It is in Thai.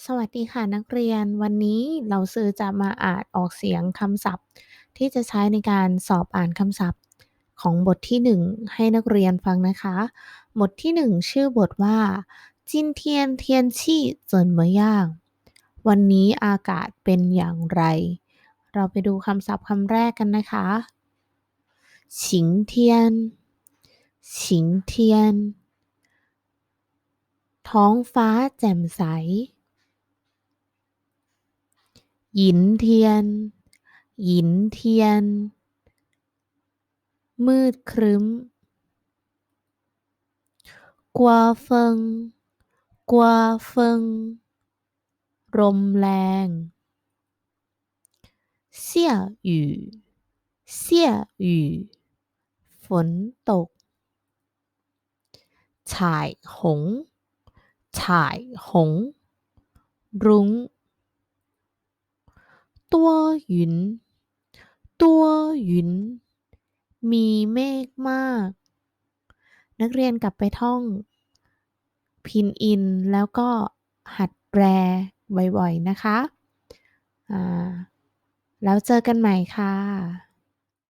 สวัสดีค่ะนักเรียน วันนี้เราซื้อจะมาอ่านออกเสียงคำศัพท์ ที่จะใช้ในการสอบอ่านคำศัพท์ ของบทที่ 1 ให้นักเรียนฟังนะคะ บทที่ 1 ชื่อบทว่า จินเทียนเทียนชี่จนเมื่อย่งวันนี้อากาศเป็นอย่างไร เราไปดูคำศัพท์คำแรกกันนะคะฉิงเทียนฉิงเทียน ท้องฟ้าแจ่มใส หยินเทียน หยินเทียน มืดครึ้มกัวเฟิงกัวเฟิง ลมแรง เสี่ยหยู่เสี่ยหยู่ฝนตก ฉายหง ฉายหง รุ้ง ตัวหยุน ตัวหยุน มีเมฆมาก นักเรียนกลับไปท่อง พินอินแล้วก็หัดแปลบ่อยๆ นะคะ แล้วเจอกันใหม่ค่ะ